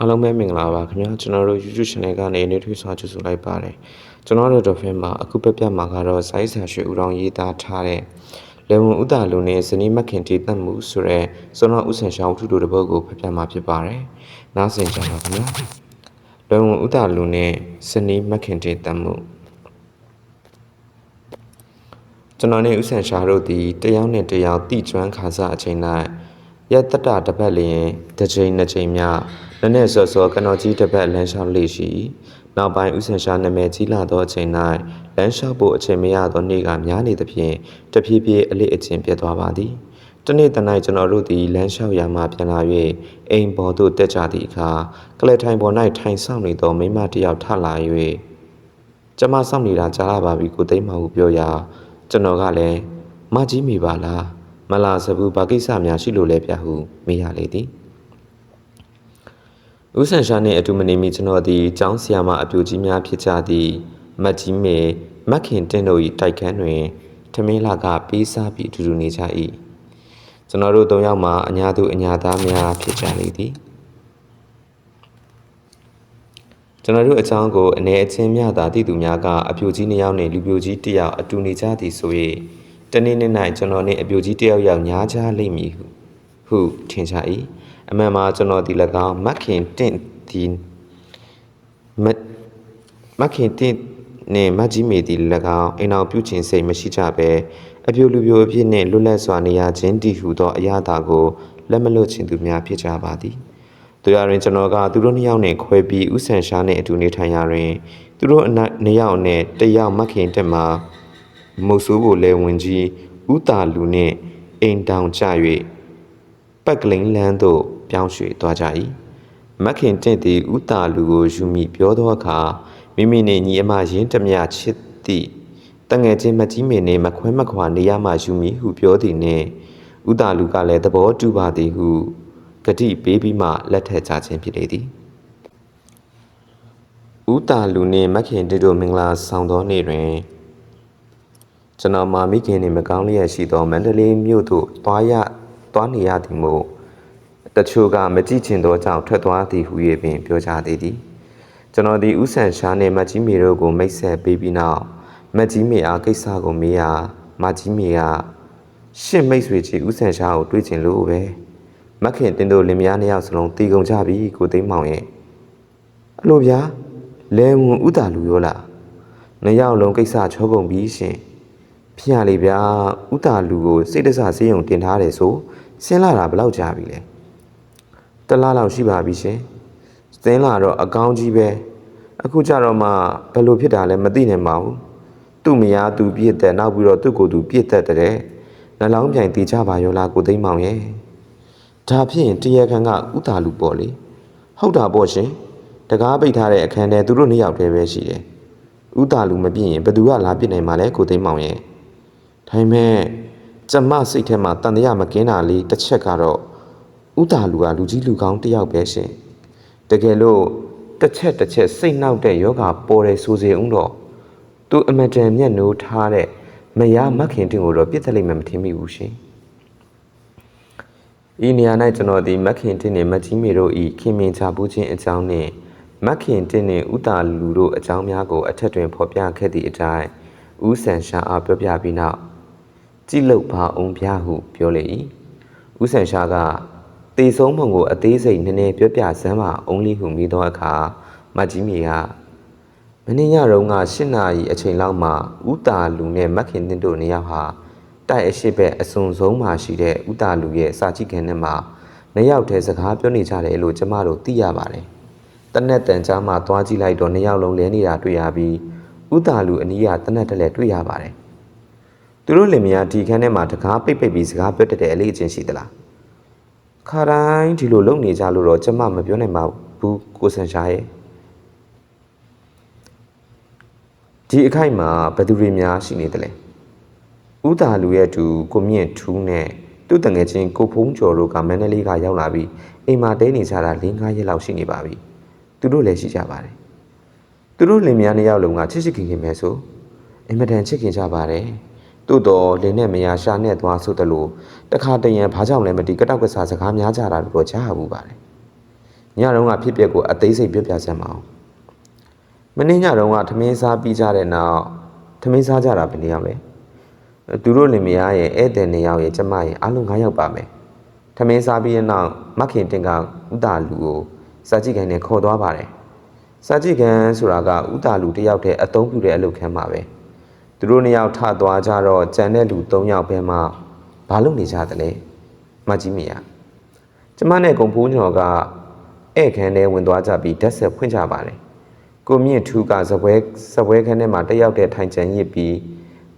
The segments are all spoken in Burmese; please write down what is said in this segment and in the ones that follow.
အားလုံးပဲမင်္ဂလာပါခင်ဗျာကျွန်တော်တို့ YouTube channel ကနေနေထွေးစွာကြိုဆိုလိုက်ပါတယ်ကျွန်တော်တို့တော့ဖင်မှာအခုပြပြမှာကတော့ဇိုင်းဆန်ရွှေဦးတော်ရေးသားထားတဲ့လေဝန်ဥတာလူနဲ့ဇနီးမခင်တီးတတ်မှုဆိုတဲ့စွမ်းတော်ဥဆန်ရှောင်းထုတို့တပုတ်ကိုပြပြမှာဖြစ်ပါတယ်နားဆင်ကြပါခင်ဗျာလေဝန်ဥတာလူနဲ့ဇနီးမခင်တီးတတ်မှုကျွန်တော်နဲ့ဥဆန်ရှာတို့သည်တယောက်နဲ့တယောက်တိကျွမ်းခါစားအချိန်၌ရက်တတတပတ်လျင်တစ်ချိန်နှစ်ချိန်မြ နည်းနည်းစောစောကနော်ကြီးတစ်ပတ်လမ်းလျှောက်လေးရှိနောက်ပိုင်းဥဆန်ရှာနာမည်ကြီးလာသောအချိန်၌လမ်းလျှောက်ဖို့အချိန်မရသောနေ့ကများနေသဖြင့်တဖြည်းဖြည်းအလေးအကျင့်ပြတ်သွားပါသည်တနေ့တနေ့ကျွန်တော်တို့သည်လမ်းလျှောက်ရမှပြန်လာ၍အိမ်ပေါ်သို့တက်ကြသည့်အခါကလထိုင်ပေါ်၌ထိုင်ဆောင်နေသောမိမတစ်ယောက်ထလာ၍ကျမစောင့်နေတာကြားလာပါပြီကိုသိမ်းမဟုပြောရာကျွန်တော်ကလည်းမကြီးမိပါလားမလာစဘူးဘာကိစ္စများရှိလို့လဲဗျဟုမေးရလေသည် ဦးဆန်ရှာနှင့်အတူမနေမီကျွန်တော်သည်ကျောင်းဆရာမအပြူကြီးများဖြစ်ကြသည့်မတ်ကြီးမေမက်ခင်တင်းတို့၏တိုက်ခန်းတွင်ထမင်းလာကပေးစားပြီးအတူတူနေကြ၏ကျွန်တော်တို့၃ယောက်မှာအညာသူအညာသားများဖြစ်ကြလေသည်ကျွန်တော်တို့အကြောင်းကိုအနေအချင်းများသာတည်သူများကအပြူကြီးနှစ်ယောက်နဲ့လူပြိုကြီးတစ်ယောက်အတူနေကြသည်ဆို၍တနေ့နေ့၌ကျွန်တော်နှင့်အပြူကြီးတစ်ယောက်ယောက်ညားကြလိမ့်မည်ဟုဟုထင်ကြ၏ အမှန်မှာကျွန်တော်ဒီ၎င်းမက်ခင်တင့်ဒီမက်မက်ခင်တင့်နှင့်မတ်ကြီးမေဒီ၎င်းအိမ်အောင်ပြုခြင်းစိတ်မရှိကြဘဲအပြိုလူပြိုအဖြစ်နှင့်လွတ်လပ်စွာနေရခြင်းတည်ဟုသောအရာသာကိုလက်မလွတ်ခြင်းသူများဖြစ်ကြပါသည်သူရရင်ကျွန်တော်ကသူတို့နှစ်ယောက်နဲ့ခွဲပြီးဥဆန်ရှားနဲ့အတူနေထိုင်ရရင်သူတို့အနောက်နှစ်ယောက်နဲ့တယောက်မခင်တက်မှာမုတ်ဆိုးကိုလဲဝင်ကြီးဥတာလူနဲ့အိမ်တောင်ကျ၍ပက်ကလင်းလန်းသို့ ပြောင်းရွှေ့သွားကြ၏မခင်တင့်သည်ဥတာလူကိုယူမိပြောသောအခါမိမိနှင့်ညီအမရင်းတမျှချစ်သည့်တငယ်ချင်းမကြီးမင်းနှင့်မခွဲမခွာနေရမှယူမိဟုပြောသည်နှင့်ဥတာလူကလည်းသဘောတူပါသည်ဟုဂတိပေးပြီးမှလက်ထက်ကြခြင်းဖြစ်လေသည်ဥတာလူနှင့်မခင်တတို့မင်္ဂလာဆောင်သောနေ့တွင်ကျွန်တော်မာမိခင်နှင့်မကောင်းလျက်ရှိသောမန္တလေးမြို့သို့သွားရသွားနေရသည်မို့ တချို့ကမကြည့်ချင်သောကြောင့်ထွက်သွားသည်ဟု၍ပင်ပြောကြသေးသည်ကျွန်တော်ဒီဥဆန်ရှားနှင့်မကြီးမေတို့ကိုမိတ်ဆက်ပေးပြီးနောက်မကြီးမေအားကိစ္စကိုမေးရာမကြီးမေကရှင့်မိတ်ဆွေကြီးဥဆန်ရှားကိုတွေးချင်လို့ပဲမခင်တင်းတို့လင်မယားနှစ်ယောက်စလုံးတီကုန်ကြပြီကိုသိမ်းမောင်ရဲ့အလိုဗျာလဲဝန်ဥတာလူရောလားနှစ်ယောက်လုံးကိစ္စချောကုန်ပြီရှင်ဖြစ်ရလေဗျာဥတာလူကိုစိတ်တဆဆေးရုံတင်ထားတယ်ဆိုဆင်းလာတာဘယ်လောက်ကြာပြီလဲ တလားလောက်ရှိပါပြီရှင်ဆင်းလာတော့အကောင်းကြီးပဲအခုကြတော့မှဘယ်လိုဖြစ်တာလဲမသိနိုင်ပါဘူးသူ့မယားသူပြည့်တဲ့နောက်ပြီးတော့သူ့ကိုယ်သူပြည့်တဲ့တဲ့နှလောင်းပြိုင်တေးကြပါရောလားကိုသိမ်းမောင်ရဲ့ဒါဖြစ်ရင်တရားခံကဥတာလူပေါ့လေဟုတ်တာပေါ့ရှင်တကားပိတ်ထားတဲ့အခန်းထဲသူတို့နှစ်ယောက်တည်းပဲရှိတယ်ဥတာလူမပြည့်ရင်ဘယ်သူကလာပြစ်နိုင်မှာလဲကိုသိမ်းမောင်ရဲ့ဒါပေမဲ့ကျမစိတ်ထဲမှာတန်တရားမကင်းတာလေးတစ်ချက်ကတော့ ဥတာလူကလူကြီးလူကောင်းတစ်ယောက်ပဲရှင်တကယ်လို့တစ်ချက်တစ်ချက်စိတ်နှောက်တဲ့ယောဂပေါ်တယ်ဆိုစေဦးတော့သူအမတန်မျက်နှိုးထားတဲ့မယားမခင်တင်ကိုတော့ပြစ်သက်လိမ့်မယ်မထင်မိဘူးရှင်ဤနေရာ၌ကျွန်တော်ဒီမခင်တင်နဲ့မကြီးမေတို့ဤခင်မင်ချပူးခြင်းအကြောင်းနှင့်မခင်တင်နှင့်ဥတာလူတို့အကြောင်းများကိုအထက်တွင်ဖော်ပြခဲ့သည့်အတိုင်းဥဆန်ရှာအားပြောပြပြီးနောက်ကြည်လုတ်ပါအောင်ပြဟုပြောလေ၏ဥဆန်ရှာက တေဆုံးပုံကိုအသေးစိတ်နည်းနည်းပြောပြစမ်းပါအောင်လေးဟုမိသောအခါမကြီးမီကမင်းညရုံက၈နာရီအချိန်လောက်မှဥတာလူနဲ့မခင်တင်တို့နှစ်ယောက်ဟာတိုက်အရှိဘက်အစုံဆုံးမှရှိတဲ့ဥတာလူရဲ့စာကြည့်ခင်ထဲမှာနှစ်ယောက်တည်းစကားပြောနေကြတယ်လို့ကျမတို့သိရပါတယ်။တနက်တန်ကြားမှသွားကြည့်လိုက်တော့နှစ်ယောက်လုံးလဲနေတာတွေ့ရပြီးဥတာလူအနီးကတနက်တလဲတွေ့ရပါတယ်။သူတို့လင်မယားဒီခန်းထဲမှာတကားပိတ်ပိတ်ပြီးစကားပြောတတ်တဲ့အလေးအကျင့်ရှိသလား။ ခါတိုင်းဒီလိုလုပ်နေကြလို့တော့ကျမမပြောနိုင်ပါဘူးကိုဆန်ရှားရဲ့ဒီအခိုက်မှာဘယ်သူတွေများရှိနေသလဲဥတာလူရဲ့သူကိုမြင့်ထူးနဲ့သူ့တငယ်ချင်းကိုဖုံးကျော်တို့ကမန္တလေးကရောက်လာပြီးအိမ်မှာတဲနေကြတာ၄၅ရက်လောက်ရှိနေပါပြီသူတို့လည်းရှိကြပါတယ်သူတို့လင်မယားနှစ်ယောက်လုံးကချစ်ချစ်ခင်ခင်ပဲဆိုအင်မတန်ချစ်ခင်ကြပါတယ် သို့တော်လင်နဲ့မယားရှာနဲ့သွားဆိုတယ်လို့တခါတရံဘာကြောင့်လဲမသိကတောက်ကစားစကားများကြတာလို့တော့ကြားရဘူးပါတယ်ညတုန်းကဖြစ်ပျက်ကိုအသေးစိတ်ပြောပြစမ်းပါအောင်မင်းညတုန်းကထမင်းစားပြီးကြတဲ့နောက်ထမင်းစားကြတာဘယ်နှစ်ယောက်လဲသူတို့လင်မယားရဲ့ဧည့်သည်နှစ်ယောက်ရဲ့ကျမရဲ့အားလုံး9ယောက်ပါမယ်ထမင်းစားပြီးတဲ့နောက်မခင်တင်ကဥတာလူကိုစာကြည့်ခိုင်းနဲ့ခေါ်သွားပါတယ်စာကြည့်ခိုင်းဆိုတာကဥတာလူတစ်ယောက်တည်းအသုံးပြုတဲ့အလုပ်ခန်းပါပဲ သူတို့နှစ်ယောက်ထသွားကြတော့ကြံတဲ့လူ3ယောက်ပဲမှဘာလုပ်နေကြသလဲမကြီးမရကျမနဲ့ဂုံဖူးညော်ကဧည့်ခန်းထဲဝင်သွားကြပြီးဓာတ်ဆက်ဖွင့်ကြပါတယ်။ကိုမြင့်ထူးကဇပွဲဇပွဲခန်းထဲမှာတက်ရောက်တဲ့ထိုင်ချန်ရစ်ပြီး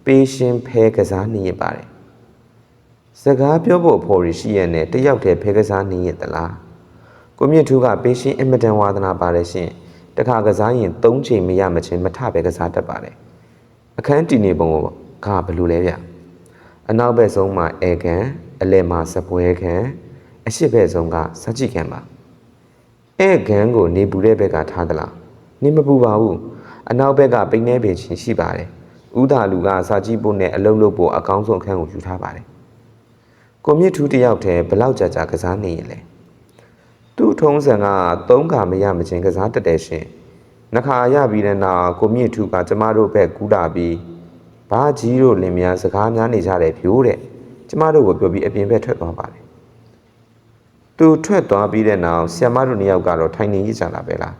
ပေးရှင်းဖဲကစားနေရပါတယ်။စကားပြောဖို့အဖို့ရရှိရနဲ့တက်ရောက်တဲ့ဖဲကစားနေရသလား။ကိုမြင့်ထူးကပေးရှင်းအင်မတန်ဝါသနာပါတယ်ရှင်။တခါကစားရင်၃ချိန်မရမချင်းမထပဲကစားတတ်ပါတယ်။ အခန်းတီနေပုံကဘယ်လိုလဲဗျ။အနောက်ဘက်ဆုံးမှာအေကန်အလယ်မှာစပွဲခန်းအရှိဘက်ဆုံးကစကြည့်ခန်းပါအဲခန်းကိုနေပူတဲ့ဘက်ကထားသလားနေမပူပါဘူးအနောက်ဘက်ကပိန်းနေပင်ချင်းရှိပါတယ်ဥဒါလူကစာကြည့်ဖို့နဲ့အလုံးလို့ဖို့အကောင်းဆုံးအခန်းကိုယူထားပါတယ်ကိုမြင့်ထူးတယောက်တည်းဘလောက်ကြာကြာကစားနေရင်လဲသူ့ထုံးစံကသုံးခါမရမချင်းကစားတတ်တယ်ရှင် နှခါရပြီးတဲ့နောက်ကိုမြင့်ထူးကကျမတို့ဘက်ကူးတာပြီးဘာကြီးတို့လင်မယားစကားများနေကြတယ်ဖြိုးတဲ့ကျမတို့ကိုပြောပြီးအပြင်ဘက်ထွက်သွားပါတယ်သူထွက်သွားပြီးတဲ့နောက်ဆီယမတို့နှစ်ယောက်ကတော့ထိုင်နေရကြတာပဲလား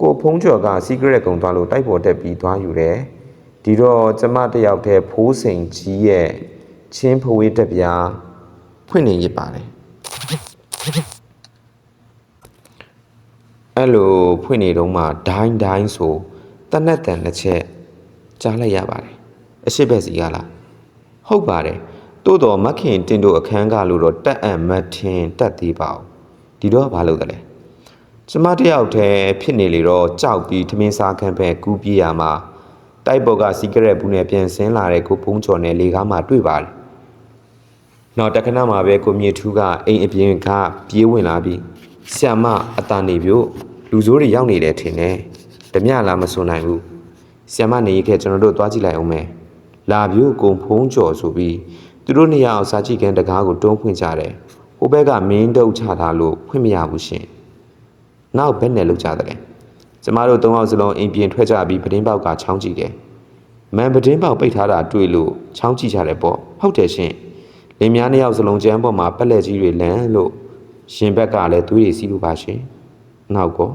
ကိုဖုံးကျော်ကစီးကရက်ကုံသွားလို့တိုက်ပေါ်တက်ပြီးသွားယူတယ်ဒီတော့ကျမတယောက်တည်းဖိုးစိန်ကြီးရဲ့ချင်းဖွေးတက်ပြားဖွင့်နေရပါတယ် အဲ့လိုဖွင့်နေတော့မှဒိုင်းဒိုင်းဆိုတနက်တန်တစ်ချက်ကြားလိုက်ရပါတယ်အရှိဘက်စီကလားဟုတ်ပါတယ်တိုးတော်မခင်တင်တို့အခန်းကလို့တော့တက်အံမထင်တက်သေးပါဘူးဒီတော့ဘာလုပ်သလဲကျမတယောက်တည်းဖြစ်နေလေတော့ကြောက်ပြီးထမင်းစားခန်းပဲကူးပြေးရမှာတိုက်ပေါ်ကစီကရက်ဘူးနဲ့ပြန်ဆင်းလာတဲ့ကိုဖုံးချော်နဲ့လေကားမှတွေ့ပါတယ်နောက်တခဏမှာပဲကိုမြေထူးကအိမ်အပြင်ကပြေးဝင်လာပြီး ဆ iam မအတန်နေပြို့လူစိုးတွေရောက်နေတယ်ထင်တယ်ဓမြလားမစွန်နိုင်ဘူးဆ iam မနေရခဲ့ကျွန်တော်တို့သွားကြည့်လိုက်အောင်မယ်လာပြို့ကုံဖုံးချော်ဆိုပြီးသူတို့နေရာအောင်စာကြည့်ကန်တကားကိုတွန်းဖွင့်ကြတယ်ဟိုဘက်ကမင်းတုတ်ချထားလို့ဖွင့်မရဘူးရှင်နောက်ဘက်နဲ့လောက်ကြတယ်ကျမတို့သုံးယောက်စလုံးအိမ်ပြင်ထွက်ကြပြီးပဒင်းပေါက်ကချောင်းကြည့်တယ်မန်ပဒင်းပေါက်ပိတ်ထားတာတွေ့လို့ချောင်းကြည့်ကြတယ်ပေါ့ဟုတ်တယ်ရှင်လင်များနှစ်ယောက်စလုံးကျမ်းပေါ်မှာပက်လက်ကြီးတွေလန်းလို့ ရှင်ဘက်ကလည်းသွေးတွေစီးလို့ပါရှင်နောက်ကော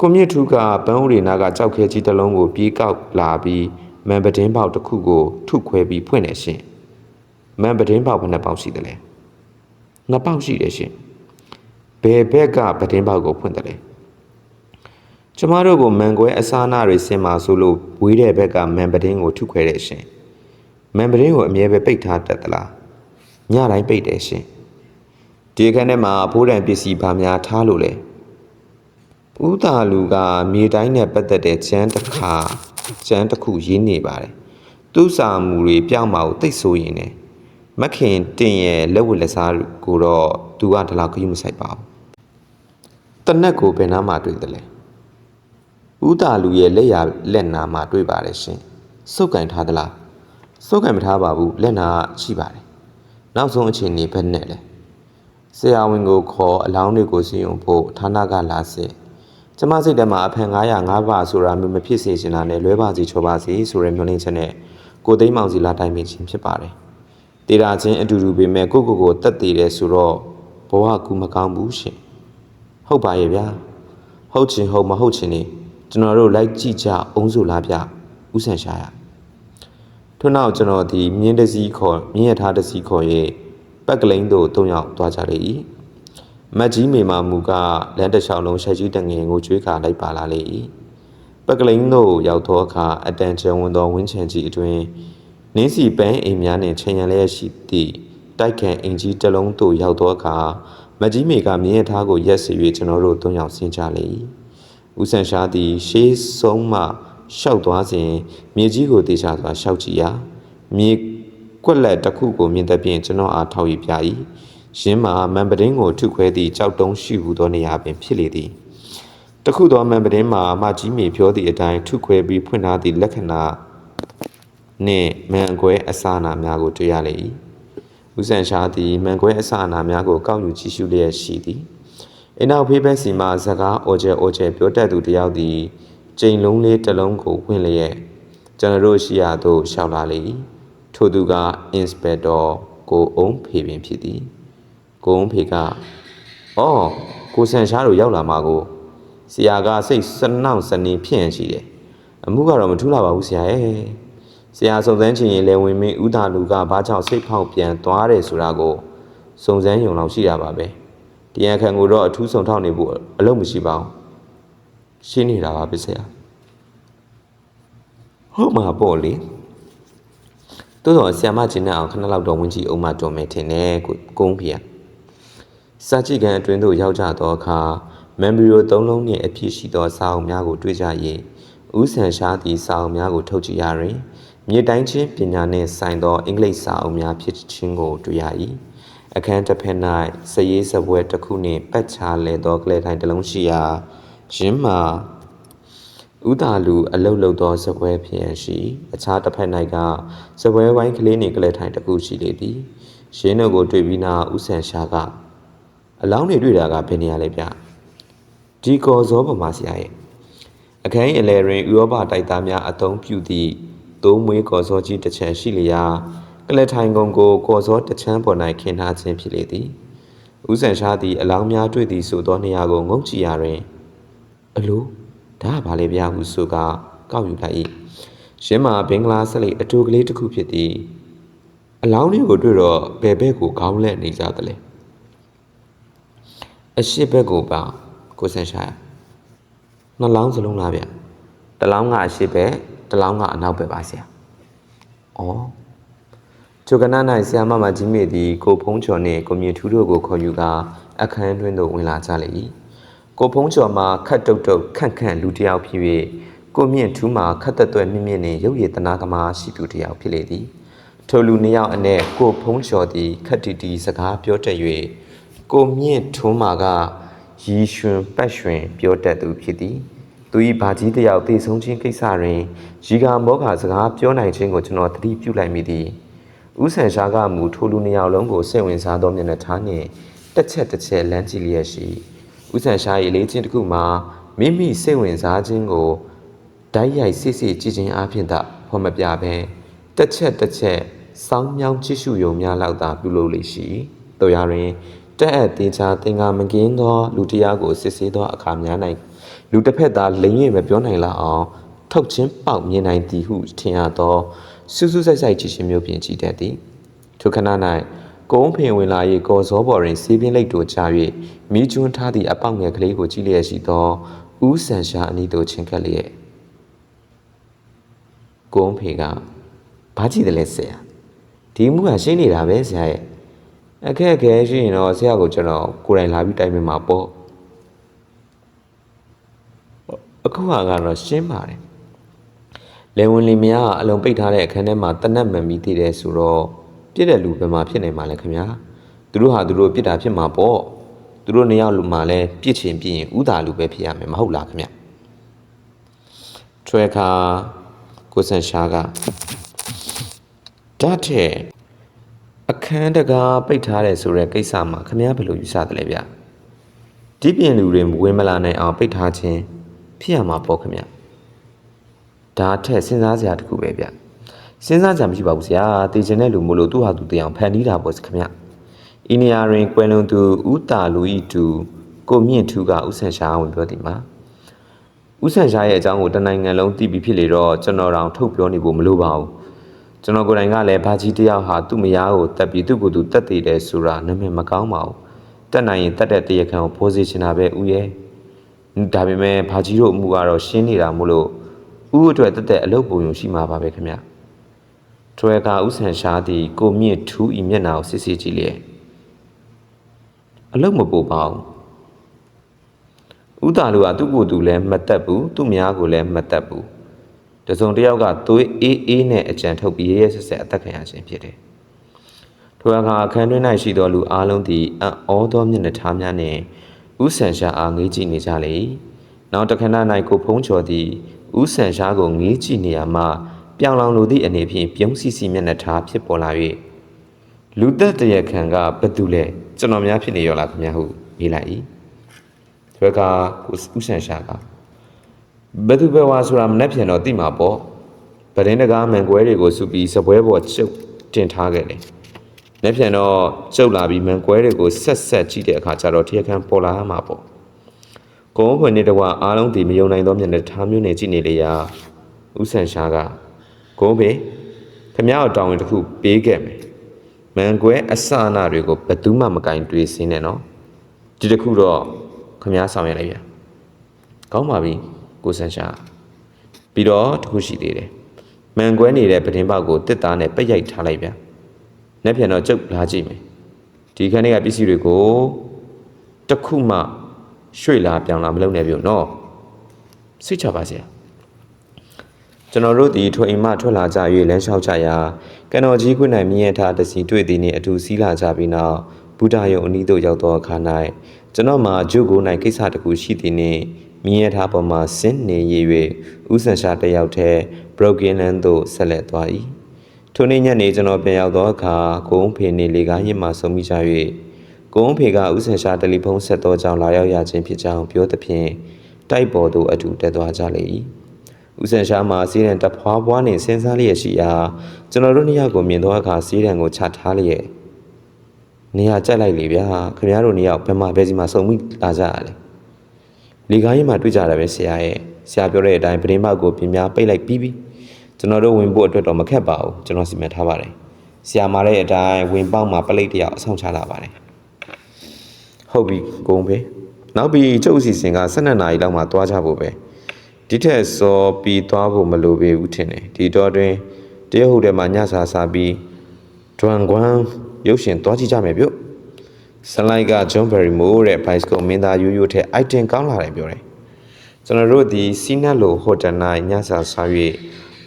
ကိုမြင့်ထူးကဘန်းဦးရီနာကကြောက်ခဲကြီးတစ်လုံးကိုပြေးကောက်လာပြီးမန်ပဒင်းပေါက်တစ်ခုကိုထုခွဲပြီးဖွင့်တယ်ရှင်မန်ပဒင်းပေါက်ဘယ်နှပေါက်ရှိသလဲနှစ်ပေါက်ရှိတယ်ရှင်ဘယ်ဘက်ကပဒင်းပေါက်ကိုဖွင့်တယ်လဲကျမတို့ကိုမန်ကွဲအစားအနာတွေဆင်မာဆိုလို့ဝေးတဲ့ဘက်ကမန်ပဒင်းကိုထုခွဲတယ်ရှင်မန်ပဒင်းကိုအမြဲပဲပိတ်ထားတတ်သလားညတိုင်းပိတ်တယ်ရှင် ဒီအခန်းထဲမှာဘိုးတံပစ္စည်းဘာများထားလို့လဲဥတာလူကမြေတိုင်းနဲ့ပတ်သက်တဲ့ကျမ်းတစ်ခါကျမ်းတစ်ခုရေးနေပါတယ်သူ့စာမူတွေပြောင်းမှာကိုသိဆိုရင်တယ်မခင်တင်ရဲ့လက်ဝတ်လက်စားကိုတော့သူကဒီလောက်ခရီးမဆိုင်ပါဘူးတနက်ကိုဘယ်နာမှတွေ့တယ်လဲဥတာလူရဲ့လက်ရလက်နာမှာတွေ့ပါတယ်ရှင်စုပ်ကင်ထားသလားစုပ်ကင်မထားပါဘူးလက်နာရှိပါတယ်နောက်ဆုံးအချိန်နေဘက်နဲ့လဲ ဆရာဝန်ကိုခေါ်အလောင်းတွေကိုစီရင်ဖို့ဌာနကလာစစ်ကျမစိတ်ထဲမှာအဖန်900 9ပါဆိုတာမျိုးမဖြစ်စေချင်တာနဲ့လွဲပါစီချောပါစီဆိုရဲမျိုးလင်းချက်နဲ့ကိုသိမ်းမောင်စီလာတိုင်းမိချင်းဖြစ်ပါတယ်တေတာချင်းအတူတူပေမဲ့ကိုကိုကိုတက်တည်တယ်ဆိုတော့ဘဝကူမကောင်းဘူးရှင်ဟုတ်ပါရဲ့ဗျာဟုတ်ချင်ဟုတ်မဟုတ်ချင်နေကျွန်တော်တို့လိုက်ကြည့်ကြအောင်စုလားဗျဥဆန်ရှာရထို့နောက်ကျွန်တော်ဒီမြင်းတစည်းခေါ်မြင်းရထားတစည်းခေါ်ရဲ့ ပက်ကလိန်တို့တုံရောက်သွားကြလေ၏မတ်ကြီးမေမာမူကလမ်းတစ်လျှောက်လုံးရှက်ကြီးတငယ်ကိုကျွေးခါလိုက်ပါလာလေ၏ပက်ကလိန်တို့ရောက်သောအခါအတန်ကျဝင်သောဝင်းချန်ကြီးအတွင်နင်းစီပန်းအိမ်များနှင့်ခြံရံလျက်ရှိသည့်တိုက်ခန်အင်ကြီးတစ်လုံးသို့ရောက်သောအခါမကြီးမေကမြင်းရထားကိုရက်စီ၍ကျွန်တော်တို့တွန်းရောက်ဆင်းကြလေ၏ဦးဆန်ရှားသည်ရှေးဆုံးမှရှောက်သွားစဉ်မြေကြီးကိုတေချာစွာရှောက်ကြည့်ရာမြေ ကွက်လက်တစ်ခုကိုမြင်တဲ့ပြင်ကျွန်တော်အားထောက်ရပြ၏ရင်းမှာမန်ပဒင်းကိုထုခွဲသည့်ကြောက်တုံးရှိဟုသောနေရာပင်ဖြစ်လေသည်တခုသောမန်ပဒင်းမှာမကြီးမေပြောသည့်အတိုင်းထုခွဲပြီးဖွင့်ထားသည့်လက္ခဏာနှင့်မန်ကွဲအစာနာများကိုတွေ့ရလေ၏ဦးဆန်ရှားသည်မန်ကွဲအစာနာများကိုကောက်ယူကြည့်ရှုလျက်ရှိသည်အနောက်ဖေးဘက်စီမှစကားအော်ကျဲအော်ကျဲပြောတတ်သူတယောက်သည်ကျိန်လုံးလေးတစ်လုံးကိုဝင်လျက်ကျွန်တော်တို့ရှိရာသို့ရှောက်လာလေ၏ ထို့သူကအင်စပက်တော်ကိုအုံးဖေပင်ဖြစ်သည်ကိုအုံးဖေကအော်ကိုဆန်ရှားတို့ရောက်လာမှာကိုဆရာကစိတ်စနှောင့်စနေဖြစ်ရင်ရှိတယ်အမှုကတော့မထူးလာပါဘူးဆရာရဲ့ဆရာစုံစမ်းချင်ရင်လေဝင်မင်းဥဒါလူကဘာကြောင့်စိတ်ဖောက်ပြန်သွားတယ်ဆိုတာကိုစုံစမ်းယုံလောက်ရှိတာပါပဲတရားခံကိုတော့အထူးဆောင်ထောက်နေဖို့အလုပ်မရှိပါဘူးရှင်းနေတာပါပဲဆရာဟုတ်မှာပေါ့လေ တိုးတော့ဆရာမကျင်းနဲ့အောင်ခဏလောက်တော့ဝင်ကြည့်အောင်မတော်မယ်ထင်တယ်ကိုကုန်းဖေကစာကြည့်ကန်အတွင်းသို့ရောက်ကြသောအခါမမ်ဘီရိုသုံးလုံးနှင့်အဖြစ်ရှိသောစာအုပ်များကိုတွေ့ကြ၍ဦးဆန်ရှားသည့်စာအုပ်များကိုထုတ်ကြည့်ရတွင်မြေတိုင်းချင်းပညာနှင့်ဆိုင်သောအင်္ဂလိပ်စာအုပ်များဖြစ်ခြင်းကိုတွေ့ရ၏အခန်းတစ်ဖက်၌စရေးစပွဲတစ်ခုနှင့်ပတ်ချာလဲသောကလေးထိုင်တစ်လုံးရှိရာရင်းမှာ ဥဒါလူအလုတ်လုတ်သောစပွဲဖြစ်ရရှိ အခြားတစ်ဖက်၌ကစပွဲဝိုင်းကလေးနှင့်ကလေးထိုင်တစ်ခုရှိလေသည်ရင်းတို့ကိုတွေ့ပြီးနောက်ဥဆန်ရှာကအလောင်းတွေတွေ့တာကဘယ်နေရာလဲဗျဒီကော်ဇောပမာဆရာရဲ့အခန်းအလဲတွင်ဥရောပတိုက်သားများအသုံးပြုသည့်သုံးမွေးကော်ဇောကြီးတစ်ချမ်းရှိလျာကလထိုင်ကုံကိုကော်ဇောတစ်ချမ်းပေါ်၌ခင်းထားခြင်းဖြစ်လေသည်ဥဆန်ရှားသည်အလောင်းများတွေ့သည်ဆိုသောနေရာကိုငုံကြည့်ရတွင်အလို ဒါကဘာလဲဗျာဟုဆိုကကောက်ယူလိုက်၏ရှင်းမှာဘင်္ဂလားဆက်လက်အတူကလေးတစ်ခုဖြစ်သည်အလောင်းလေးကိုတွေ့တော့ဘယ်ဘက်ကိုခေါင်းလက်နေကြသလဲအရှိဘက်ကိုပါကိုဆန်ရှားနှလောင်းစလုံးလားဗျတလောင်းကအရှိဘက်တလောင်းကအနောက်ဘက်ပါဆရာဩချိုကနာ၌ဆရာမမကြီးမေသည်ကိုဖုံးချော်နှင့်ကိုမြင့်ထူးတို့ကိုခေါ်ယူကာအခန်းတွင်သို့ဝင်လာကြလေ၏ ကိုဖုံးချော်မှာခတ်တုတ်တုတ်ခန့်ခန့်လူတစ်ယောက်ဖြစ်၍ကိုမြင့်ထူးမှာခတ်သက်သွဲမြင့်မြင့်နှင့်ရုပ်ရည်တနာကမာရှိသူတစ်ယောက်ဖြစ်လေသည်ထိုလူနှစ်ယောက်အနက်ကိုဖုံးချော်သည်ခတ်တီတီစကားပြောတတ်၍ကိုမြင့်ထူးမှာကရီရွှင်ပတ်ရွှင်ပြောတတ်သူဖြစ်သည်သူ၏ဘာကြီးတယောက်တည်ဆုံးခြင်းကိစ္စတွင်ရီကာမောခစကားပြောနိုင်ခြင်းကိုကျွန်တော်သတိပြုလိုက်မိသည်ဥဆန်ရှားကမူထိုလူနှစ်ယောက်လုံးကိုစိတ်ဝင်စားသောမျက်နှာထားနှင့်တစ်ချက်တစ်ချက်လမ်းကြည့်လျက်ရှိ ဥဆန်ရှား၏လေးချင်းတစ်ခုမှာမိမိစိတ်ဝင်စားခြင်းကိုဓာတ်ရိုက်စစ်စစ်ကြည့်ခြင်းအပြင်သာဖော်မပြဘဲတစ်ချက်တစ်ချက်စောင်းမြောင်းကြည့်ရှုယုံများလောက်သာပြုလုပ်လေရှိတို့ရရင်တက်အပ်သေးချာသင်္ကာမကင်းသော လူတရားကိုစစ်ဆေးသောအခါများ၌လူတစ်ဖက်သားလိမ်၍မပြောနိုင်လောက်အောင်ထုတ်ချင်းပေါက်မြင်နိုင်သည်ဟုထင်ရသောစူးစူးဆိုင်ဆိုင်ကြည့်ရှင်မျိုးပြင်ကြည့်တတ်သည်ထိုခဏ၌ ကုန်းဖင်ဝင်လာ၍ကော်စောပေါ်တွင်စီးပင်းလိတ်တို့ချ၍မိကျွန်းထားသည့်အပေါက်ငယ်ကလေးကိုကြည့်လျက်ရှိသောဦးဆန်ရှာအနီးသို့ချင်းကပ်လျက်ကုန်းဖေကဘာကြည့်တယ်လဲဆရာဒီမှုကရှင်းနေတာပဲဆရာရဲ့အခက်အခဲရှိရင်တော့ဆရာကိုကျွန်တော်ကိုယ်တိုင်လာပြီးတိုင်ပင်မှာပေါ့အခုဟာကတော့ရှင်းပါတယ်လေဝင်လီမယားကအလုံးပိတ်ထားတဲ့အခန်းထဲမှာတနက်မှန်ပြီးတည်တယ်ဆိုတော့ ပြစ်တဲ့လူဘယ်မှာဖြစ်နေမှာလဲခင်ဗျာသူတို့ဟာသူတို့ပြစ်တာဖြစ်မှာပေါ့သူတို့နေရာလူမှာလဲပြစ်ချင်ပြစ်ရင်ဥသာလူပဲဖြစ်ရမယ်မဟုတ်လားခင်ဗျထွဲခါကိုစန်ရှားကဓာတ်တဲ့အခန်းတကားပိတ်ထားတယ်ဆိုတဲ့ကိစ္စမှာခင်ဗျားဘယ်လိုယူဆသလဲဗျဒီပြင်လူတွေဝင်မလာနိုင်အောင်ပိတ်ထားခြင်းဖြစ်ရမှာပေါ့ခင်ဗျဒါထက်စဉ်းစားစရာတခုပဲဗျ စဉ်းစားကြမရှိပါဘူးဆရာတည်ခြင်းတဲ့လူမို့လို့သူ့ဟာသူတရားဖန်တီးတာပေါ့ခင်ဗျအီနီယာရင်ကွယ်လွန်သူဦးတာလူဤတူကိုမြင့်ထူးကဦးဆန်ရှားဝင်ပြောတယ်မှာဦးဆန်ရှားရဲ့အကြောင်းကိုတနိုင်ငံလုံးသိပြီးဖြစ်လေတော့ကျွန်တော်တောင်ထုတ်ပြောနေဖို့မလိုပါဘူးကျွန်တော်ကိုယ်တိုင်ကလည်းဘာကြီးတယောက်ဟာသူ့မယားကိုတက်ပြီးသူ့ကိုယ်သူတက်တည်တယ်ဆိုတာနာမည်မကောင်းပါဘူးတက်နိုင်ရင်တက်တဲ့တရခံကိုဖိုးစီချင်တာပဲဦးရဲ့ဒါပေမဲ့ဘာကြီးတို့အမှုကတော့ရှင်းနေတာမို့လို့ဥအတွက်တက်တဲ့အလုပ်ပုံရုံရှိမှာပါပဲခင်ဗျ ထွဲကဥဆန်ရှားသည်ကိုမြင့်ထူးဤမျက်နှာကိုစစ်စစ်ကြည့်လျက်အလုပ်မပို့ပါဘူးဥတာလူကသူ့ကိုယ်သူလည်းမတက်ဘူးသူ့မယားကိုလည်းမတက်ဘူးတစုံတစ်ယောက်ကသွေးအေးအေးနဲ့အကြံထုတ်ပြီးရဲရဲဆက်ဆက်အသက်ခံရခြင်းဖြစ်တယ်ထိုအခါအခန်းတွင်း၌ရှိသောလူအလုံးသည်အံ့ဩသောမျက်နှာထားများနှင့်ဥဆန်ရှားအားငေးကြည့်နေကြလေနောက်တခဏ၌ကိုဖုံးချော်သည်ဥဆန်ရှားကိုငေးကြည့်နေရမှ ပြောင်လောင်လိုသည့်အနေဖြင့်ပြုံးစီစီမျက်နှာထားဖြစ်ပေါ်လာ၍လူသက်တရခံကဘသူလဲကျွန်တော်များဖြစ်နေရောလားခင်ဗျာဟုမေးလိုက်၏ရွက်ကကိုဥဆန်ရှာကဘယ်သူပဲဝါဆိုတာမနှက်ပြန်တော့သိမှာပေါ့ဗဒင်းတကားမန်ကွဲတွေကိုစုပြီးစပွဲပေါ်ကျုပ်တင်ထားခဲ့တယ်နှက်ပြန်တော့ကျုပ်လာပြီးမန်ကွဲတွေကိုဆက်ဆက်ကြည့်တဲ့အခါကျတော့ထရခန်းပေါ်လာမှာပေါ့ကုန်းဖွင့်နေတကွာအားလုံးဒီမယုံနိုင်သောမျက်နှာထားမျိုးနဲ့ကြည့်နေလေရာဥဆန်ရှာက ကုန်းပေခမရတောင်းဝင်တစ်ခုပေးခဲ့မယ်မန်ကွဲအစအနတွေကိုဘယ်သူမှမကင်တွေးစင်းနဲ့နော်ဒီတစ်ခုတော့ခမရဆောင်ရလိုက်ဗျာကောင်းပါပြီကိုဆန်ရှာပြီးတော့တစ်ခုရှိသေးတယ်မန်ကွဲနေတဲ့ပဒင်းပေါက်ကိုတစ်သားနဲ့ပိတ်ရိုက်ထားလိုက်ဗျာနေ့ပြန်တော့ကျုပ်လာကြည့်မယ်ဒီခန်းထဲကပစ္စည်းတွေကိုတစ်ခုမှရွှေ့လာပြောင်းလာမလုပ်နဲ့ပြု့နော်စိတ်ချပါစေ ကျွန်တော်တို့ဒီထွင်အိမ်မှထွက်လာကြ၍လမ်းလျှောက်ကြရာကံတော်ကြီးခွင့်နိုင်မြင်ရထားတစီတွေ့သည်နှင့်အတူစီးလာကြပြီးနောက်ဘုဒ္ဓယုံအနီးသို့ရောက်သောအခါ၌ကျွန်တော်မှာဂျုကို၌ကိစ္စတစ်ခုရှိသည်နှင့်မြင်ရထားပေါ်မှာဆင်းနေရ၍ဥဆန်ရှာတစ်ယောက်တည်း broken land သို့ဆက်လက်သွား၏ထိုနေ့ညနေကျွန်တော်ပြန်ရောက်သောအခါကိုုံဖေနေလေကားရင်မှဆုံးမိကြ၍ကိုုံဖေကဥဆန်ရှာတယ်လီဖုန်းဆက်သောကြောင့်လာရောက်ရခြင်းဖြစ်ကြောင်းပြောသဖြင့်တိုက်ပေါ်သို့အတူတက်သွားကြလေ၏ ဦးစံရှာမှာစီးရန်တဖွားဖွားနှင့်စဉ်းစားလျက်ရှိရာကျွန်တော်တို့နှစ်ယောက်ကိုမြင်သောအခါစီးရန်ကိုချထားလျက်နေရာကြက်လိုက်လေဗျာခင်ဗျားတို့နှစ်ယောက်ဘယ်မှာဘယ်စီမှာစုံမိလာကြရလဲလေကားကြီးမှာတွေ့ကြတာပဲဆရာရဲ့ဆရာပြောတဲ့အတိုင်းပရင်မောက်ကိုပြင်များပိတ်လိုက်ပြီးပြီကျွန်တော်တို့ဝင်ဖို့အတွက်တော့မခက်ပါဘူးကျွန်တော်စီမံထားပါတယ်ဆရာမတဲ့အတိုင်းဝင်ပေါက်မှာပလိတ်တယောက်အဆောင်ချလာပါတယ်ဟုတ်ပြီဂုံပဲနောက်ပြီးကျုပ်စီစဉ်က12နာရီလောက်မှသွားကြဖို့ပဲ ဒီထက်စောပြီးသွားဖို့မလိုပေဘူးထင်တယ်ဒီတော့တွင်တရုတ်ဟုတ်တယ်မှာညစာစားပြီးဒွမ်ကွမ်ရုပ်ရှင်သွားကြည့်ကြမယ်ပြု့ဆန်လိုက်ကဂျွန်ဘယ်ရီမိုးတဲ့ Vice ကိုမင်းသားရိုးရိုးထဲ item ကောင်းလာတယ်ပြောတယ်ကျွန်တော်တို့ဒီစီနက်လိုဟိုတယ်၌ညစာစား၍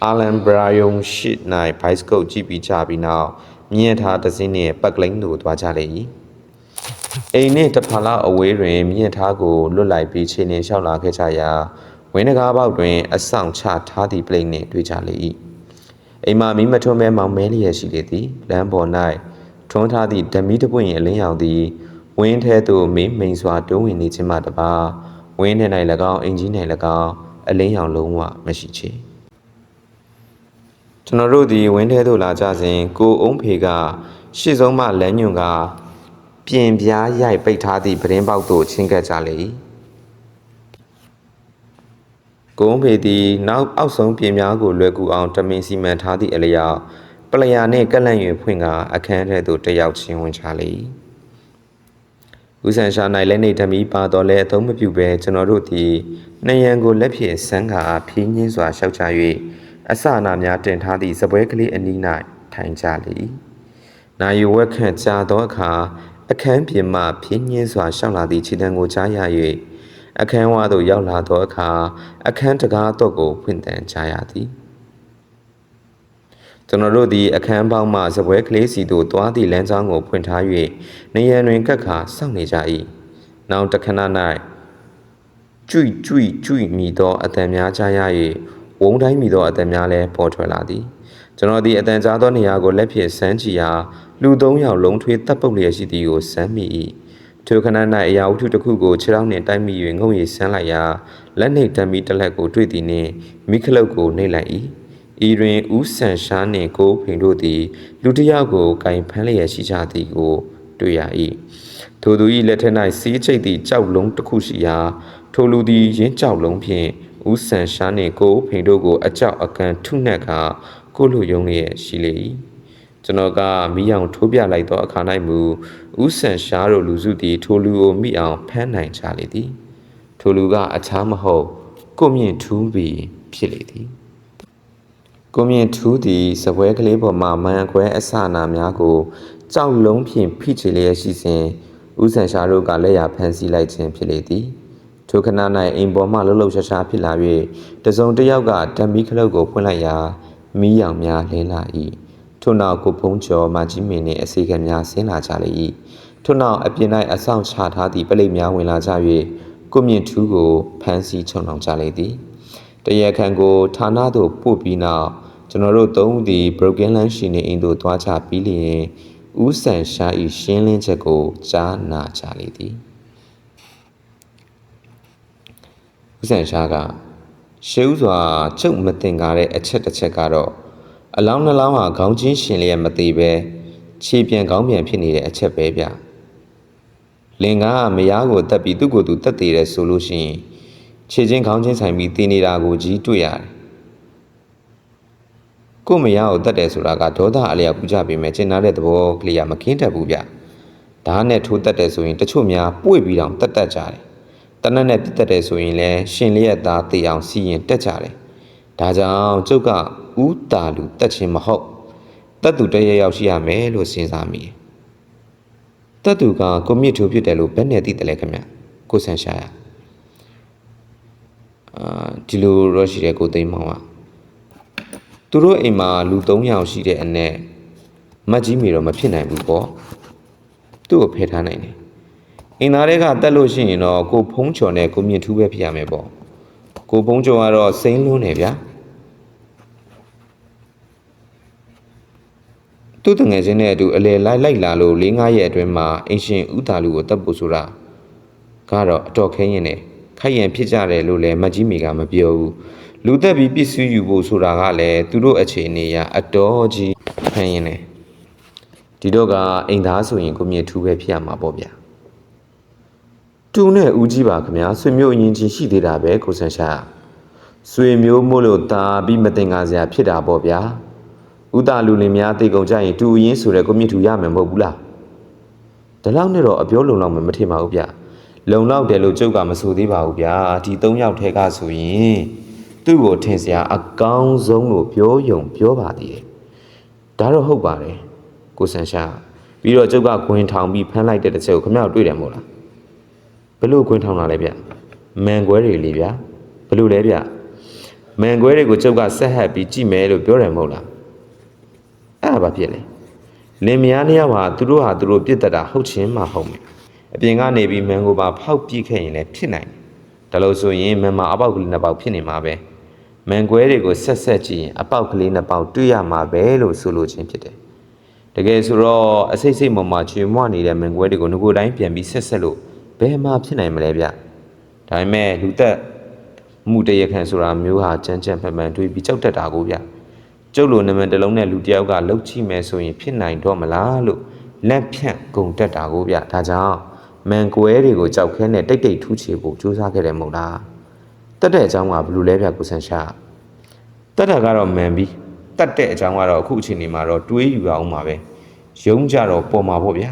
အာလန်ဘရာယုံရှိ၌ဘိုက်စကုတ်ကြည့်ပြီးကြပြီးနောက်မြင်ထားသစင်းနဲ့ပက်ကလိန်တို့သွားကြလေ၏အိမ်နဲ့တဖာလောက်အဝေးတွင်မြင့်ထားကိုလွတ်လိုက်ပြီးခြေနေလျှောက်လာခဲ့ကြရာ ဝင်းတကားပေါက်တွင် အဆောင်ချထားသည့်ပလိတ်နှင့်တွေ့ကြလေ၏အိမ်မှာမီးမထွန်းမဲမောင်မဲလျက်ရှိလေသည်လမ်းပေါ်၌ထွန်းထားသည့်ဓမီတပွင့်၏အလင်းရောင်သည်ဝင်းထဲသို့မိမိန်စွာတွန်းဝင်နေခြင်းမှတပါဝင်းထဲ၌၎င်းအင်ကြီး၌၎င်းအလင်းရောင်လုံးဝမရှိချေကျွန်တော်တို့ဒီဝင်းထဲသို့လာကြစဉ်ကိုအုံးဖေကရှေ့ဆုံးမှလမ်းညွန်ကပြင်ပြားရိုက်ပိတ်ထားသည့်ပရင်းပေါက်သို့ချင်းကပ်ကြလေ၏ ကိုုံးဖေသည်နောက်အောက်ဆုံးပြင်များကိုလွယ်ကူအောင်တမင်စီမံထားသည့်အလျောက်ပလျာနှင့်ကက်လန့်၍ဖွင့်ကအခန်းထဲသို့တက်ရောက်ချင်းဝင်ချလေ၏ဦးဆန်ရှာ၌လက်နေဓမီပါတော်လဲအသုံးမပြုဘဲကျွန်တော်တို့သည်နှယံကိုလက်ဖြင့်ဆန်းကာဖြင်းညင်းစွာရှောက်ချ၍အစအနာများတင်ထားသည့်စပွဲကလေးအနီး၌ထိုင်ကြလေ၏နာယူဝက်ခန့်ကြာသောအခါအခန်းပြင်မှဖြင်းညင်းစွာရှောက်လာသည့်ခြေတံကိုကြားရ၍ အခန်းဝါသို့ရောက်လာသောအခါအခန်းတကားတော့ကိုဖွင့်တန်ကြရသည်ကျွန်တော်တို့သည်အခန်းပေါက်မှစပွဲကလေးစီသို့သွားသည့်လမ်းကြောင်းကိုဖွင့်ထား၍နေရန်တွင်ကက်ခါစောင့်နေကြ၏နောက်တခဏ၌ကျွိကျွိကျွိမိသောအတန်များကြားရ၍ဝုံတိုင်းမိသောအတန်များလည်းပေါ်ထွက်လာသည်ကျွန်တော်သည်အတန်ကြားသောနေရာကိုလက်ဖြင့်စမ်းကြည့်ရာလူသုံးယောက်လုံးထွေးတပ်ပုတ်လျက်ရှိသည်ကိုစမ်းမိ၏ ထိုခဏ၌အရာဝတ္ထုတစ်ခုကိုခြေထောက်နှင့်တိုက်မိ၍ငုံရည်ဆန်းလိုက်ရာလက်နှင့်တံမီတစ်လက်ကိုတွေ့သည်နှင့်မိခလုတ်ကိုနှိပ်လိုက်၏ဤတွင်ဦးဆန်ရှားနှင့်ကိုဖိန်တို့သည်လူတစ်ယောက်ကိုကင်ဖမ်းလျက်ရှိကြသည်ကိုတွေ့ရ၏ထိုသူ၏လက်ထက်၌စီးချိတ်သည့်ကြောက်လုံးတစ်ခုရှိရာထိုလူသည်ရင်းကြောက်လုံးဖြင့်ဦးဆန်ရှားနှင့်ကိုဖိန်တို့ကိုအကြောက်အကန်ထုနှက်ကကိုလူယုံလျက်ရှိလေ၏ ကျွန်တော်ကမိအောင်ထိုးပြလိုက်သောအခါ၌မူဥဆန်ရှားတို့လူစုသည်ထိုလူကိုမိအောင်ဖမ်းနိုင်ကြလေသည်ထိုလူကအခြားမဟုတ်ကိုမြင့်ထူးပြီးဖြစ်လေသည်ကိုမြင့်ထူးသည်စပွဲကလေးပေါ်မှမန်ခွဲအစနာများကိုကြောက်လုံးဖြင့်ဖိချေလျက်ရှိစဉ်ဥဆန်ရှားတို့ကလက်ရဖမ်းဆီးလိုက်ခြင်းဖြစ်လေသည်ထိုခဏ၌အိမ်ပေါ်မှလှုပ်လှုပ်ရှားရှားဖြစ်လာ၍တစုံတစ်ယောက်ကဓမီခလုတ်ကိုဖွင့်လိုက်ရာမီးရောင်များလင်းလာ၏ ထို့နောက်ကိုဖုံးကျော်မကြီးမင်းနှင့်အစီကံများဆင်းလာကြလေ၏ထို့နောက်အပြင်၌အဆောင်ချထားသည့်ပလိတ်များဝင်လာကြ၍ကိုမြင့်ထူးကိုဖမ်းဆီးချုံနှောင်ကြလေသည်တရခန်ကိုဌာနသို့ပို့ပြီးနောက်ကျွန်တော်တို့သုံးဦးသည် broken land ရှိနေအိမ်သို့သွားချပြီးလျင်ဦးဆန်ရှာဤရှင်းလင်းချက်ကိုကြားနာကြလေသည်ဦးဆန်ရှားကရှေးဥစွာချုပ်မတင်ကားတဲ့အချက်တစ်ချက်ကတော့ အလောင်းနှလောင်းဟာခေါင်းချင်းရှင်လျက်မသေးပဲခြေပြန်ခေါင်းပြန်ဖြစ်နေတဲ့အချက်ပဲဗျလင်ကမယားကိုတက်ပြီးသူ့ကိုယ်သူတက်သေးတယ်ဆိုလို့ရှိရင်ခြေချင်းခေါင်းချင်းဆိုင်ပြီးတည်နေတာကိုကြီးတွေ့ရတယ်ကို့မယားကိုတက်တယ်ဆိုတာကဒေါသအလျောက်ပူကြပေမဲ့ကျင်နာတဲ့သဘောကလေးကမကင်းတတ်ဘူးဗျဓာတ်နဲ့ထိုးတက်တယ်ဆိုရင်တချို့များပွေပြီးတော့တက်တက်ကြတယ်တနက်နဲ့ပြတ်တက်တယ်ဆိုရင်လည်းရှင်လျက်သားတေအောင်စီရင်တက်ကြတယ်။ဒါကြောင့်ကျုပ်က ဥတာလူတက်ခြင်းမဟုတ်တက်သူတရရောက်ရှိရမယ်လို့စဉ်းစားမိတယ်။တက်သူကကိုမြင့်ထူဖြစ်တယ်လို့ဘယ်နဲ့သိတယ်လဲခင်ဗျ။ကိုဆန်ရှာရ။အာဒီလိုရောရှိတဲ့ကိုသိမ်းမောင်ကသူတို့အိမ်မှာလူ၃ယောက်ရှိတဲ့အနက်မတ်ကြီးမီတော့မဖြစ်နိုင်ဘူးပေါ့။သူ့ကိုဖယ်ထားနိုင်တယ်။အင်သားတွေကတက်လို့ရှိရင်တော့ကိုဖုံးချော်နဲ့ကိုမြင့်ထူးပဲဖြစ်ရမယ်ပေါ့ကိုဖုံးချော်ကတော့စိမ့်လွန်းနေဗျာ သူ့တငယ်ချင်းနဲ့အတူအလဲလိုက်လိုက်လာလို့၄၅ရက်အတွင်းမှာအင်ရှင်ဥတာလူကိုတက်ဖို့ဆိုတာကတော့အတော်ခဲရင်နဲ့ခိုက်ရန်ဖြစ်ကြတယ်လို့လည်းမကြီးမီကမပြောဘူးလူသက်ပြီးပစ္စည်းယူဖို့ဆိုတာကလည်းသူတို့အခြေအနေအရအတော်ကြီးဖန်ရင်နဲ့ဒီတော့ကအိမ်သားဆိုရင်ကိုမြင့်ထူးပဲဖြစ်ရမှာပေါ့ဗျာတူနဲ့ဦးကြီးပါခင်ဗျာဆွေမျိုးအရင်ချင်းရှိသေးတာပဲကိုဆန်ရှာဆွေမျိုးမို့လို့တာပြီးမတင်ကားစရာဖြစ်တာပေါ့ဗျာ ဥတာလူလင်များတေကုန်ကြရင်တူအရင်ဆိုတဲ့ကိုမြင့်ထူရမယ်မဟုတ်ဘူးလားဒါလောက်နဲ့တော့အပြောလုံလောက်မှမထင်ပါဘူးဗျလုံလောက်တယ်လို့ကျုပ်ကမဆိုသေးပါဘူးဗျာဒီ၃ယောက်ထဲကဆိုရင်သူ့ကိုထင်စရာအကောင်းဆုံးလို့ပြောယုံပြောပါသေးတယ်ဒါတော့ဟုတ်ပါတယ်ကိုဆန်ရှာပြီးတော့ကျုပ်ကခွင်ထောင်ပြီးဖမ်းလိုက်တဲ့တစ်ချက်ကိုခင်ဗျားတို့တွေ့တယ်မဟုတ်လားဘယ်လို့ခွင်းထောင်တာလဲဗျမန်ကွဲတွေလေဗျဘယ်လို့လဲဗျမန်ကွဲတွေကိုကျုပ်ကဆက်ဟပ်ပြီးကြည့်မယ်လို့ပြောတယ်မဟုတ်လား အဲ့ဒါဘာဖြစ်လဲလင်မယားနှစ်ယောက်ဟာသူတို့ဟာသူတို့ပြစ်တတ်တာဟုတ်ချင်းမှဟုတ်မယ်အပြင်ကနေပြီးမန်ကိုပါဖောက်ပြစ်ခဲ့ရင်လည်းဖြစ်နိုင်တယ်ဒါလို့ဆိုရင်မန်မာအပေါက်ကလေးနှစ်ပေါက်ဖြစ်နေမှာပဲမန်ကွဲတွေကိုဆက်ဆက်ကြည့်ရင်အပေါက်ကလေးနှစ်ပေါက်တွေ့ရမှာပဲလို့ဆိုလိုခြင်းဖြစ်တယ်တကယ်ဆိုတော့အစိတ်စိတ်မမချွေမွနေတဲ့မန်ကွဲတွေကိုငကိုတိုင်းပြန်ပြီးဆက်ဆက်လို့ဘယ်မှာဖြစ်နိုင်မလဲဗျဒါပေမဲ့လူသက်မှုတရခံဆိုတာမျိုးဟာကြမ်းကြမ်းဖန်ဖန်တွေးပြီးကြောက်တတ်တာကိုဗျ ကျုပ်လိုနမန်တစ်လုံးနဲ့လူတစ်ယောက်ကလှုပ်ချိမယ်ဆိုရင်ဖြစ်နိုင်တော့မလားလို့လက်ဖြန့်ဂုံတက်တာကိုဗျဒါကြောင့်မန်ကွဲတွေကိုကြောက်ခဲနဲ့တိတ်တိတ်ထူးချေဖို့ကြိုးစားခဲ့တယ်မဟုတ်လားတက်တဲ့အကြောင်းကဘယ်လိုလဲဗျကိုဆန်ရှာတက်တာကတော့မန်ပြီးတက်တဲ့အကြောင်းကတော့အခုအချိန်ဒီမှာတော့တွေးယူရအောင်ပါပဲရုံးကြတော့ပေါ်မှာပေါ့ဗျာ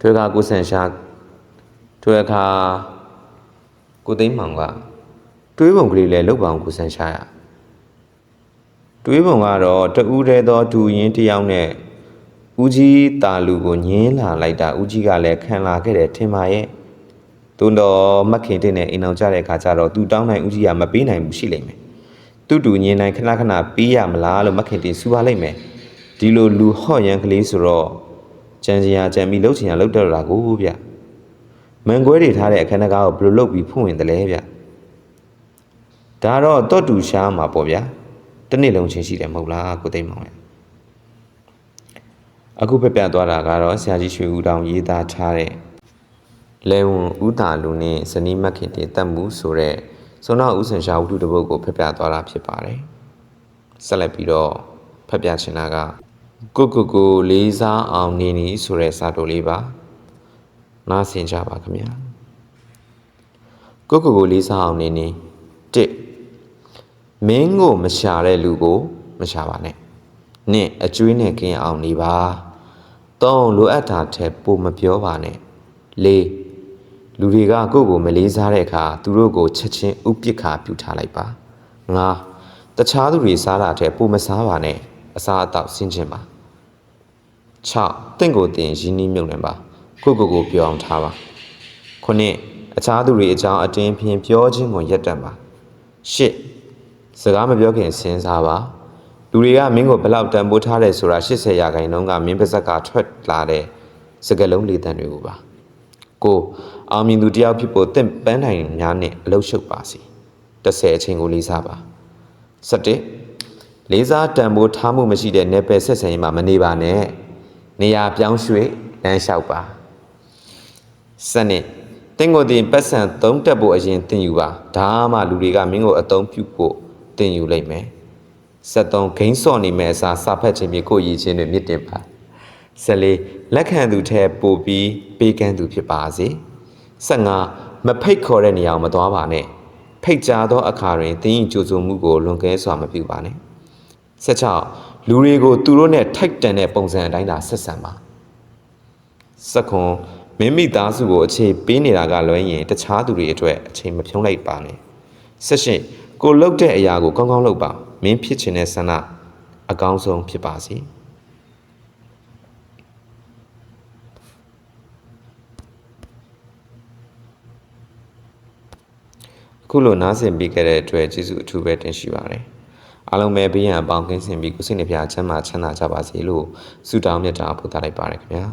ထွေခါကိုဆန်ရှာထွေခါကိုသိမ်းမောင်ကတွေးပုံကလေးလဲလောက်ပါအောင်ကိုဆန်ရှာရ တွေးပုံကတော့တူးတဲ့သောဒူရင်တယောက်နဲ့ဦးကြီးတာလူကိုညင်းလာလိုက်တာဦးကြီးကလည်းခံလာခဲ့တယ်ထင်ပါရဲ့သူတော့မက်ခင်တင်နဲ့အိမ်အောင်ကြတဲ့ခါကျတော့သူတောင်းနိုင်ဦးကြီးကမပေးနိုင်ဘူးရှိလိမ့်မယ်သူ့တူညင်းနိုင်ခဏခဏပေးရမလားလို့မက်ခင်တင်စူပါလိမ့်မယ်ဒီလိုလူဟော့ရန်ကလေးဆိုတော့ကြံစရာကြံပြီးလှုပ်ချင်ရလှုပ်တော့တာကိုဗျမန်ကွဲတွေထားတဲ့အခန်းတကားကိုဘယ်လိုလုပ်ပြီးဖွင့်ဝင်တယ်လဲဗျဒါတော့တော့တူရှားမှာပေါ့ဗျာ တစ်နေ့လုံးချင်းရှိတယ်မဟုတ်လားကိုသိမ်းမောင်ရအခုပြပြသွားတာကတော့ဆရာကြီးရွှေဦးတောင်ရေးသားထားတဲ့လဲဝန်ဥတာလူနဲ့ဇနီးမက်ခင်တင်တက်မှုဆိုတဲ့စုံတော့ဥစင်ရှာဝတ္ထုတစ်ပုဒ်ကိုဖျက်ပြသွားတာဖြစ်ပါတယ်ဆက်လက်ပြီးတော့ဖျက်ပြချင်တာကကိုကိုကိုလေးစားအောင်နေနီဆိုတဲ့စာတိုလေးပါနားဆင်ကြပါခင်ဗျာကိုကိုကိုလေးစားအောင်နေနီတစ် မင်းကိုမရှာတဲ့လူကိုမရှာပါနဲ့နှစ်အကျွေးနဲ့ကင်းအောင်နေပါသုံးလိုအပ်တာထက်ပိုမပြောပါနဲ့လေးလူတွေကကိုယ့်ကိုမလေးစားတဲ့အခါသူတို့ကိုချက်ချင်းဥပစ္ခာပြုထားလိုက်ပါငါတခြားသူတွေစားတာထက်ပိုမစားပါနဲ့အစားအသောက်ဆင်းခြင်းပါ6တင့်ကိုတင်ရင်းနှီးမြုပ်နှံပါကိုကိုကိုပြောအောင်ထားပါခုနှစ်အခြားသူတွေအကြောင်းအတင်းဖြင့်ပြောခြင်းကိုရပ်တန့်ပါရှ စ်စကားမပြောခင်စဉ်းစားပါလူတွေကမင်းကိုဘယ်လောက်တန်ဖိုးထားတယ်ဆိုတာ80ရာခိုင်နှုန်းကမင်းပါဇက်ကထွက်လာတဲ့စကလုံးလေးတန်တွေကိုပါကိုအောင်မြင်သူတယောက်ဖြစ်ဖို့တင့်ပန်းနိုင်များနဲ့အလုရှုပ်ပါစီ30အချိန်ကိုလေးစားပါ17လေးစားတန်ဖိုးထားမှုမရှိတဲ့နယ်ပယ်ဆက်ဆံရေးမှာမနေပါနဲ့နေရာပြောင်းရွှေ့လမ်းလျှောက်ပါစနစ်တင်းကိုတင်ပတ်စံသုံးတက်ဖို့အရင်တင်ယူပါဒါမှလူတွေကမင်းကိုအသုံးပြုဖို့ တင်ယူလိုက်မယ်ဆက်သုံးဂိမ်းစော့နေမဲ့အစားစာဖတ်ခြင်းဖြင့်ကိုရည်ချင်းတွေမြင့်တင်ပါဆက်လေးလက်ခံသူထဲပို့ပြီးပေးကမ်းသူဖြစ်ပါစေဆက်ငါမဖိတ်ခေါ်တဲ့နေရာကိုမသွားပါနဲ့ဖိတ်ကြားသောအခါတွင်တင်းရင်ကြိုဆိုမှုကိုလွန်ကဲစွာမပြုပါနဲ့ဆက်ချောက်လူတွေကိုသူတို့နဲ့ထိုက်တန်တဲ့ပုံစံအတိုင်းသာဆက်ဆံပါစက်ခွန်မင်းမိသားစုကိုအခြေပေးနေတာကလွှဲရင်တခြားသူတွေအတွက်အချိန်မဖြုံးလိုက်ပါနဲ့ဆ က်ရှင်ကိုလှုပ်တဲ့အရာကိုကောင်းကောင်းလုပ်ပါမင်းဖြစ်ချင်တဲ့ဆန္ဒအကောင်းဆုံးဖြစ်ပါစေအခုလိုနားဆင်ပြီးခဲ့တဲ့အတွက်ကျေးဇူးအထူးပဲတင်ရှိပါတယ်အားလုံးပဲဘေးရန်အပေါင်းကင်းစင်ပြီးကိုယ်စိတ်နှပြချမ်းသာချမ်းသာကြပါစေလို့ဆုတောင်းမြတ်တာပို့သလိုက်ပါတယ်ခင်ဗျာ